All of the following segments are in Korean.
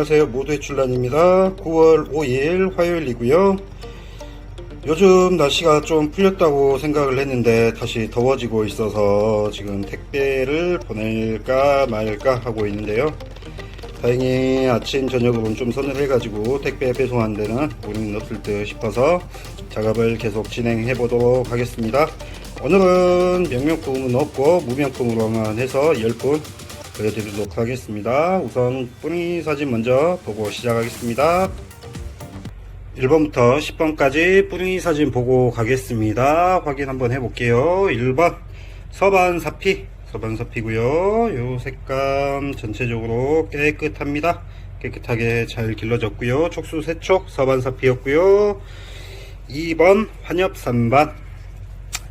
안녕하세요. 모두의 출란입니다. 9월 5일 화요일이고요. 요즘 날씨가 좀 풀렸다고 생각을 했는데 다시 더워지고 있어서 지금 택배를 보낼까 말까 하고 있는데요. 다행히 아침 저녁으로는 좀 서늘해 가지고 택배 배송한 데는 문은 없을 듯 싶어서 작업을 계속 진행해 보도록 하겠습니다. 오늘은 명명품은 없고 무명품으로만 해서 10분 보여드리도록 하겠습니다. 우선 뿌리 사진 먼저 보고 시작하겠습니다. 1번부터 10번까지 뿌리 사진 보고 가겠습니다. 확인 한번 해볼게요. 1번 서반 사피 서반 사피고요. 요 색감 전체적으로 깨끗합니다. 깨끗하게 잘 길러졌고요. 촉수 세촉 서반 사피였고요. 2번 환엽 산반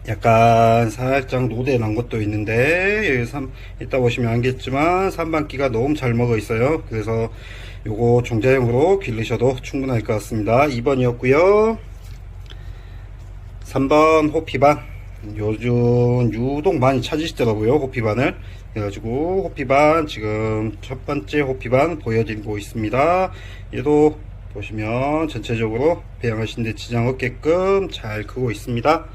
약간 살짝 노대 난 것도 있는데 여기 삼, 이따 보시면 알겠지만 산반기가 너무 잘 먹어 있어요. 그래서 요거 종자형으로 기르셔도 충분할 것 같습니다. 2번이었고요. 3번 호피반. 요즘 유독 많이 찾으시더라고요 호피반을. 그래가지고 호피반 지금 첫 번째 호피반 보여드리고 있습니다. 얘도 보시면 전체적으로 배양하시는데 지장 없게끔 잘 크고 있습니다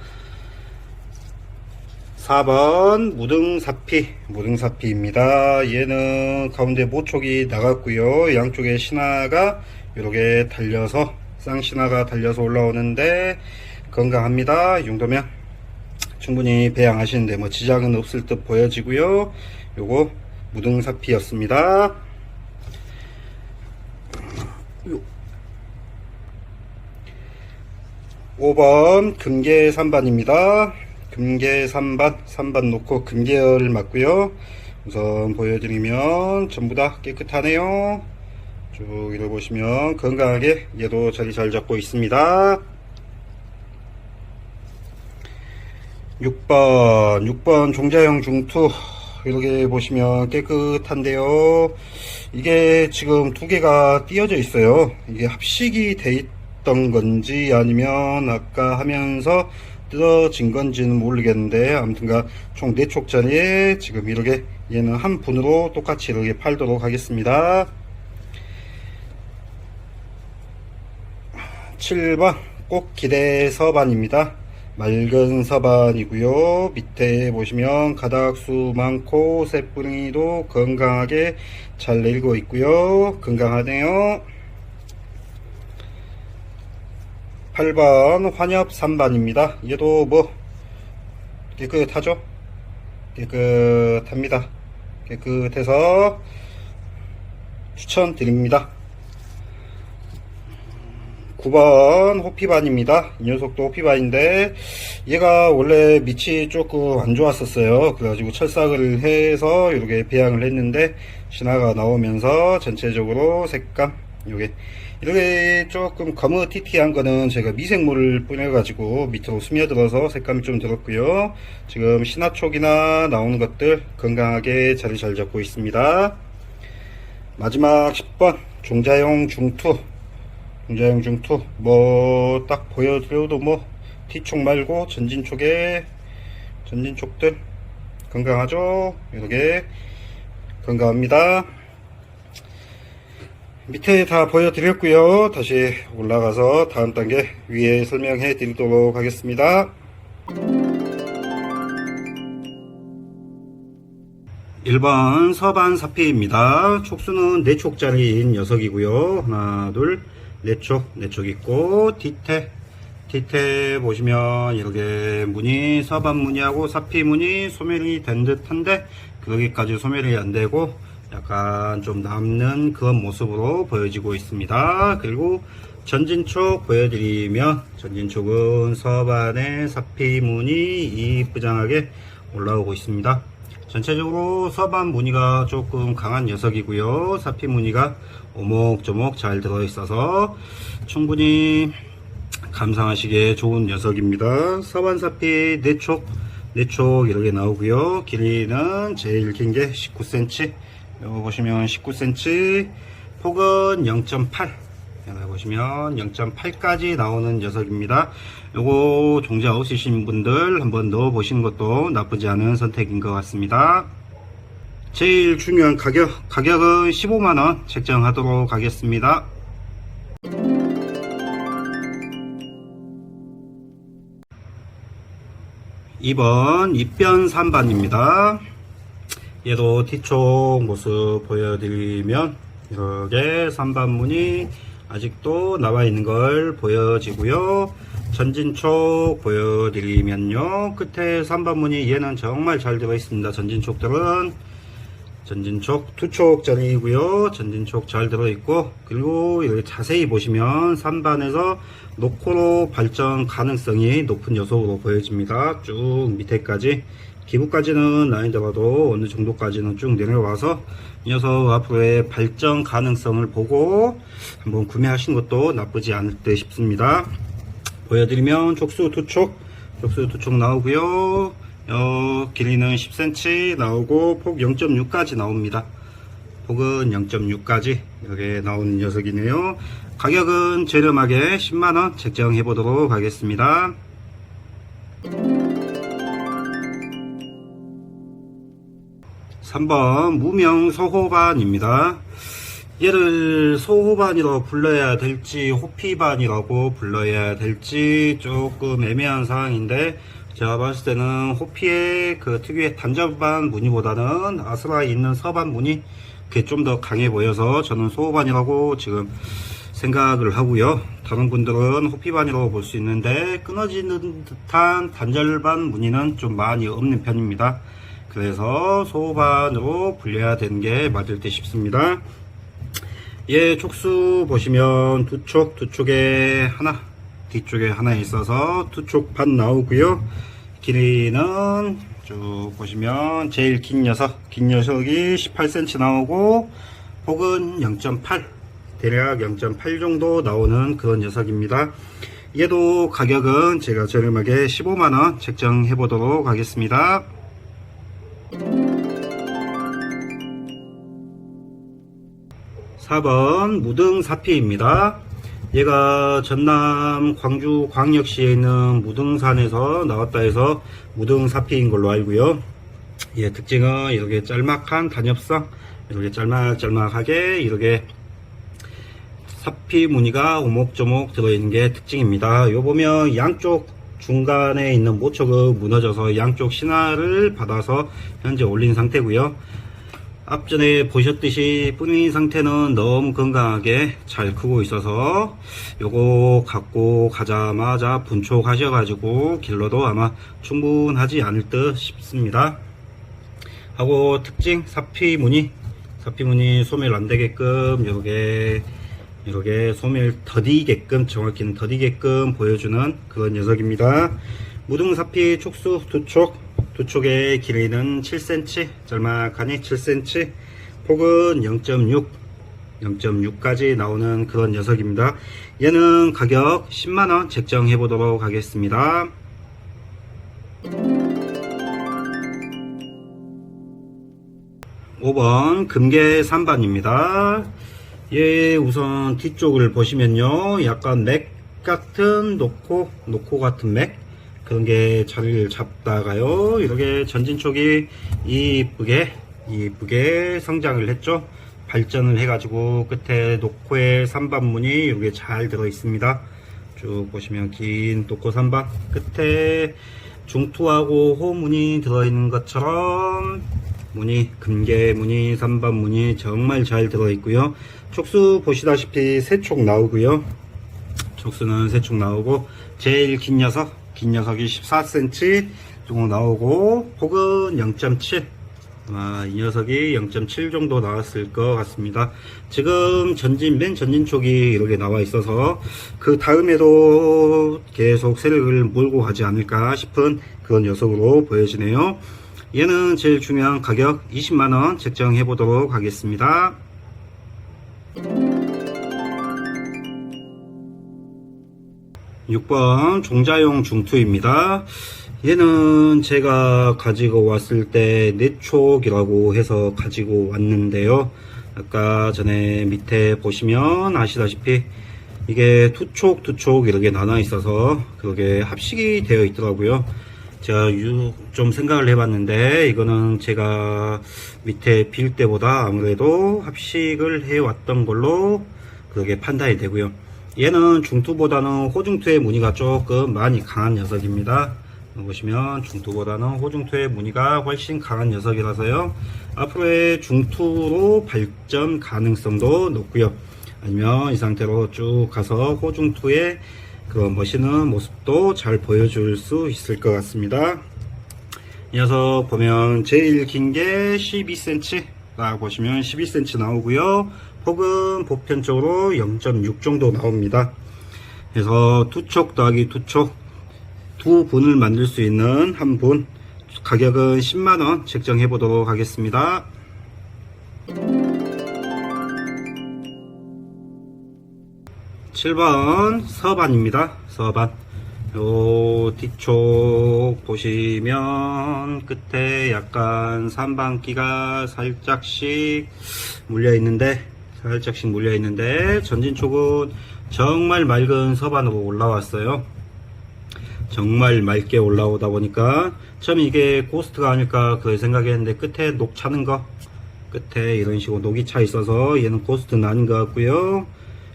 4번 무등사피 무등사피입니다. 얘는 가운데 모촉이 나갔고요. 양쪽에 신화가 이렇게 달려서 쌍신화가 달려서 올라오는데 건강합니다. 이 정도면 충분히 배양하시는데 뭐 지장은 없을 듯 보여지고요. 요거 무등사피였습니다. 요 5번 금계 3반입니다 금계 3반, 3반 놓고 금계열을 맞고요. 우선 보여드리면 전부 다 깨끗하네요. 쭉 이를 보시면 건강하게 얘도 자리 잘 잡고 있습니다. 6번, 6번 종자형 중투 이렇게 보시면 깨끗한데요. 이게 지금 두 개가 띄어져 있어요. 이게 합식이 돼 있던 건지 아니면 아까 하면서 뜯어진 건지는 모르겠는데 아무튼가 총 4촉짜리 지금 이렇게 얘는 한 분으로 똑같이 이렇게 팔도록 하겠습니다. 7번 꼭 기대 서반입니다. 맑은 서반이고요. 밑에 보시면 가닥수 많고 새뿌리도 건강하게 잘 내리고 있고요. 건강하네요 8번 환엽 3반입니다. 얘도 뭐 깨끗하죠? 깨끗합니다. 깨끗해서 추천드립니다. 9번 호피반입니다. 이 녀석도 호피반인데 얘가 원래 밑이 조금 안 좋았었어요. 그래가지고 철삭을 해서 이렇게 배양을 했는데 신화가 나오면서 전체적으로 색감 요게 이렇게 조금 거무티티한 거는 제가 미생물을 뿌려가지고 밑으로 스며들어서 색감이 좀 들었고요. 지금 신화촉이나 나오는 것들 건강하게 자리 잘 잡고 있습니다. 마지막 10번 종자용 중투 종자용 중투 뭐 딱 보여드려도 뭐 T촉 말고 전진촉에 전진촉들 건강하죠? 이렇게 건강합니다. 밑에 다 보여드렸고요. 다시 올라가서 다음 단계 위에 설명해 드리도록 하겠습니다. 1번 서반 사피입니다. 촉수는 4촉짜리인 녀석이고요. 하나 둘 4촉 4촉 있고 뒤태 뒤태 보시면 이렇게 무늬 서반 무늬하고 사피 무늬 소멸이 된 듯한데 거기까지 소멸이 안되고 약간 좀 남는 그런 모습으로 보여지고 있습니다. 그리고 전진촉 보여드리면 전진촉은 서반의 사피 무늬 이쁘장하게 올라오고 있습니다. 전체적으로 서반 무늬가 조금 강한 녀석이고요. 사피 무늬가 오목조목 잘 들어있어서 충분히 감상하시기에 좋은 녀석입니다. 서반 사피 4촉 4촉 이렇게 나오고요. 길이는 제일 긴 게 19cm 요거 보시면 19cm 폭은 0.8 여기 보시면 0.8까지 나오는 녀석입니다 요거 종자 없으신 분들 한번 넣어 보시는 것도 나쁘지 않은 선택인 것 같습니다 제일 중요한 가격, 가격은 15만원 책정하도록 하겠습니다. 2번 입변 3반입니다. 얘도 뒤쪽 모습 보여드리면 이렇게 3반문이 아직도 나와 있는 걸 보여지고요. 전진촉 보여드리면요. 끝에 3반문이 얘는 정말 잘 들어 있습니다. 전진촉들은 전진촉 두 촉짜리이고요. 전진촉 잘 들어있고 그리고 이렇게 자세히 보시면 3반에서 노코로 발전 가능성이 높은 녀석으로 보여집니다. 쭉 밑에까지 기부까지는 아니더라도 어느 정도까지는 쭉 내려와서 이 녀석 앞으로의 발전 가능성을 보고 한번 구매하신 것도 나쁘지 않을 듯 싶습니다. 보여드리면 촉수 두 촉, 촉수 두촉 나오고요. 어, 길이는 10cm 나오고 폭 0.6까지 나옵니다. 폭은 0.6까지 이렇게 나오는 녀석이네요. 가격은 저렴하게 10만원 책정해 보도록 하겠습니다. 3번 무명 소호반입니다. 얘를 소호반이라고 불러야 될지 호피반이라고 불러야 될지 조금 애매한 상황인데 제가 봤을 때는 호피의 그 특유의 단절반 무늬보다는 아스라에 있는 서반 무늬 그게 좀 더 강해 보여서 저는 소호반이라고 지금 생각을 하고요. 다른 분들은 호피반이라고 볼 수 있는데 끊어지는 듯한 단절반 무늬는 좀 많이 없는 편입니다. 그래서 소반으로 분려야 되는 게 맞을 듯 싶습니다. 얘 촉수 보시면 두 촉, 두 촉에 하나, 뒤쪽에 하나 있어서 두 촉 반 나오고요. 길이는 쭉 보시면 제일 긴 녀석, 긴 녀석이 18cm 나오고 폭은 0.8, 대략 0.8 정도 나오는 그런 녀석입니다. 얘도 가격은 제가 저렴하게 15만원 책정해 보도록 하겠습니다. 4번 무등사피입니다. 얘가 전남 광주 광역시에 있는 무등산에서 나왔다 해서 무등사피인 걸로 알고요. 얘 특징은 이렇게 짤막한 단엽성, 이렇게 짤막짤막하게 이렇게 사피 무늬가 오목조목 들어있는 게 특징입니다. 요 보면 양쪽 중간에 있는 모척은 무너져서 양쪽 신화를 받아서 현재 올린 상태고요. 앞전에 보셨듯이 뿌리 상태는 너무 건강하게 잘 크고 있어서 요거 갖고 가자마자 분촉하셔 가지고 길러도 아마 충분하지 않을 듯 싶습니다. 하고 특징 사피 무늬 사피 무늬 소멸 안 되게끔 요게 이렇게 소멸 더디게끔 정확히는 더디게끔 보여주는 그런 녀석입니다. 무등사피 촉수 두 촉, 두 촉의 길이는 7cm, 짤막하니 7cm, 폭은 0.6, 0.6까지 나오는 그런 녀석입니다. 얘는 가격 10만원 책정해 보도록 하겠습니다. 5번 금계 3반입니다. 얘 우선 뒤쪽을 보시면요. 약간 맥 같은 노코, 노코 같은 맥 그런 게 자리를 잡다가요. 이렇게 전진 쪽이 이쁘게 이쁘게 성장을 했죠. 발전을 해 가지고 끝에 노코의 3반문이 이렇게 잘 들어 있습니다. 쭉 보시면 긴 노코 3반 끝에 중투하고 호문이 들어있는 것처럼 무늬 금계 무늬 3반 무늬 정말 잘 들어있고요 촉수 보시다시피 세촉 나오고요 촉수는 세촉 나오고 제일 긴 녀석 긴 녀석이 14cm 정도 나오고 폭은 0.7 아마 이 녀석이 0.7 정도 나왔을 것 같습니다. 지금 전진, 맨 전진 쪽이 이렇게 나와 있어서 그 다음에도 계속 세력을 몰고 가지 않을까 싶은 그런 녀석으로 보여지네요. 얘는 제일 중요한 가격 20만원 책정해 보도록 하겠습니다. 6번 종자용 중투입니다. 얘는 제가 가지고 왔을 때 네촉이라고 해서 가지고 왔는데요. 아까 전에 밑에 보시면 아시다시피 이게 두 촉, 두촉 이렇게 나눠 있어서 그게 합식이 되어 있더라고요. 제가 유- 좀 생각을 해봤는데 이거는 제가 밑에 빌 때보다 아무래도 합식을 해왔던 걸로 그게 판단이 되고요. 얘는 중투보다는 호중투의 무늬가 조금 많이 강한 녀석입니다. 보시면 중투보다는 호중투의 무늬가 훨씬 강한 녀석이라서요. 앞으로의 중투로 발전 가능성도 높고요. 아니면 이 상태로 쭉 가서 호중투의 그 멋있는 모습도 잘 보여줄 수 있을 것 같습니다. 이 녀석 보면 제일 긴 게 12cm 라고 보시면 12cm 나오고요. 폭은 보편적으로 0.6 정도 나옵니다. 그래서 두촉 더하기 두촉 두 분을 만들 수 있는 한 분 가격은 10만원 책정해 보도록 하겠습니다. 칠번 서반입니다. 서반. 요 뒤쪽 보시면 끝에 약간 삼방기가 살짝씩 물려 있는데 살짝씩 물려 있는데 전진 쪽은 정말 맑은 서반으로 올라왔어요. 정말 맑게 올라오다 보니까 처음 이게 고스트가 아닐까 그 생각했는데 끝에 녹 차는 거 끝에 이런 식으로 녹이 차 있어서 얘는 고스트는 아닌 것 같고요.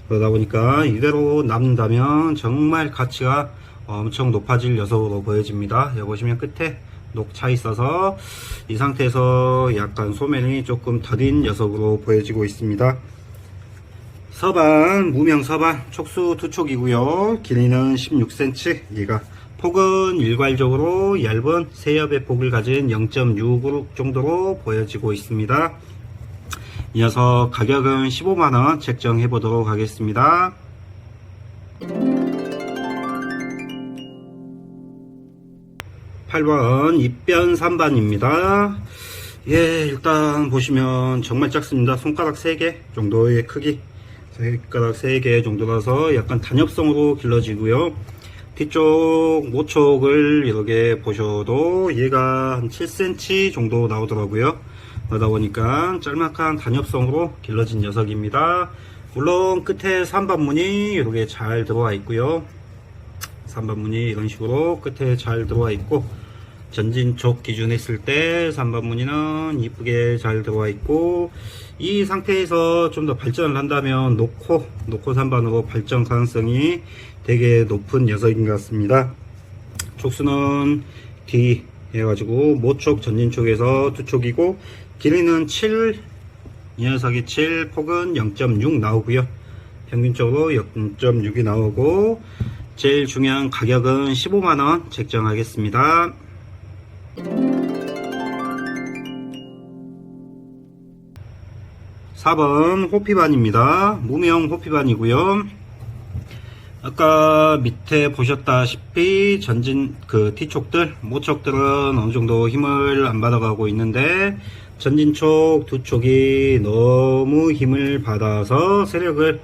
그러다 보니까 이대로 남는다면 정말 가치가 엄청 높아질 녀석으로 보여집니다. 여기 보시면 끝에 녹차 있어서 이 상태에서 약간 소면이 조금 더딘 녀석으로 보여지고 있습니다 서반, 무명 서반, 촉수 두 촉이고요. 길이는 16cm. 얘가 폭은 일괄적으로 얇은 세엽의 폭을 가진 0.6 정도로 보여지고 있습니다. 이 녀석 가격은 15만원 책정해 보도록 하겠습니다. 팔번 입변 3반입니다. 예, 일단 보시면 정말 작습니다. 손가락 3개 정도의 크기. 손가락 3개 정도라서 약간 단엽성으로 길러지고요. 뒤쪽 모촉을 이렇게 보셔도 얘가 한 7cm 정도 나오더라고요. 그러다 보니까 짤막한 단엽성으로 길러진 녀석입니다. 물론 끝에 삼반문이 이렇게 잘 들어와 있고요. 삼반문이 이런 식으로 끝에 잘 들어와 있고 전진 쪽 기준 했을 때 3번 무늬는 이쁘게 잘 들어와 있고 이 상태에서 좀 더 발전을 한다면 놓고 놓고 3번으로 발전 가능성이 되게 높은 녀석인 것 같습니다. 촉수는 D 해가지고 모촉 전진 쪽에서 두 촉이고 길이는 7 이 녀석이 7 폭은 0.6 나오고요. 평균적으로 0.6이 나오고 제일 중요한 가격은 15만원 책정하겠습니다 4번 호피반입니다. 무명 호피반이고요. 아까 밑에 보셨다시피 전진 그 T촉들, 모촉들은 어느 정도 힘을 안 받아가고 있는데 전진촉 두 촉이 너무 힘을 받아서 세력을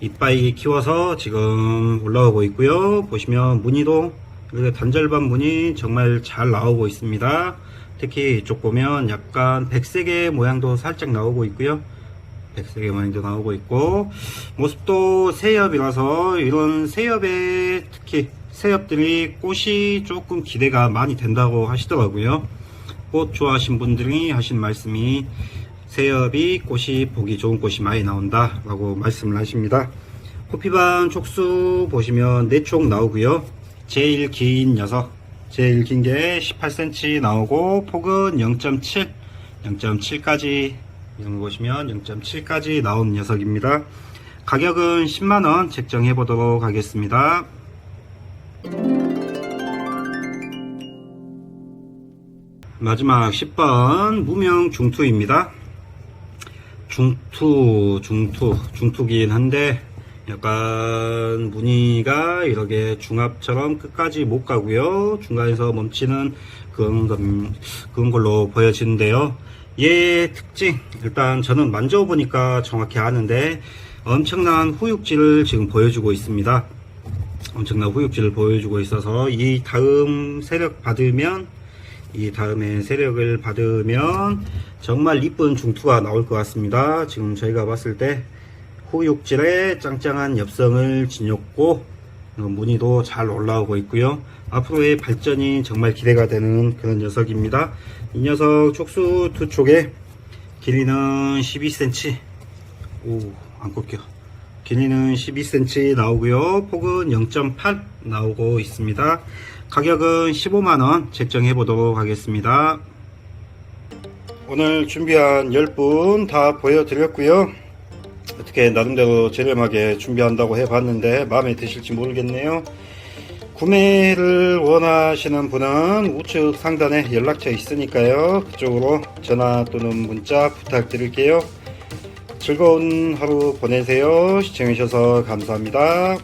이빠이 키워서 지금 올라오고 있고요. 보시면 무늬도 이렇게 단절반 무늬 정말 잘 나오고 있습니다. 특히 이쪽 보면 약간 백색의 모양도 살짝 나오고 있고요. 백색의 모양도 나오고 있고 모습도 새엽이라서 이런 새엽에 특히 새엽들이 꽃이 조금 기대가 많이 된다고 하시더라고요. 꽃 좋아하신 분들이 하신 말씀이 새엽이 꽃이 보기 좋은 꽃이 많이 나온다 라고 말씀을 하십니다. 코피반 촉수 보시면 4촉 나오고요. 제일 긴 녀석 제일 긴 게 18cm 나오고 폭은 0.7 0.7까지 이런 거 보시면 0.7까지 나온 녀석입니다. 가격은 10만원 책정해 보도록 하겠습니다. 마지막 10번 무명 중투입니다. 중투, 중투, 중투긴 한데 약간 무늬가 이렇게 중압처럼 끝까지 못 가고요. 중간에서 멈추는 그런, 건- 그런 걸로 보여지는데요. 얘 특징 일단 저는 만져보니까 정확히 아는데 엄청난 후육질을 지금 보여주고 있습니다. 엄청난 후육질을 보여주고 있어서 이 다음 세력 받으면 이 다음에 세력을 받으면 정말 이쁜 중투가 나올 것 같습니다. 지금 저희가 봤을 때 후육질에 짱짱한 엽성을 지녔고 어, 무늬도 잘 올라오고 있고요. 앞으로의 발전이 정말 기대가 되는 그런 녀석입니다. 이 녀석 촉수 두 쪽에 길이는 12cm. 오, 안 꺾여. 길이는 12cm 나오고요. 폭은 0.8 나오고 있습니다. 가격은 15만원 책정해 보도록 하겠습니다. 오늘 준비한 10분 다 보여드렸고요. 어떻게 나름대로 저렴하게 준비한다고 해봤는데 마음에 드실지 모르겠네요. 구매를 원하시는 분은 우측 상단에 연락처 있으니까요. 그쪽으로 전화 또는 문자 부탁드릴게요. 즐거운 하루 보내세요. 시청해주셔서 감사합니다.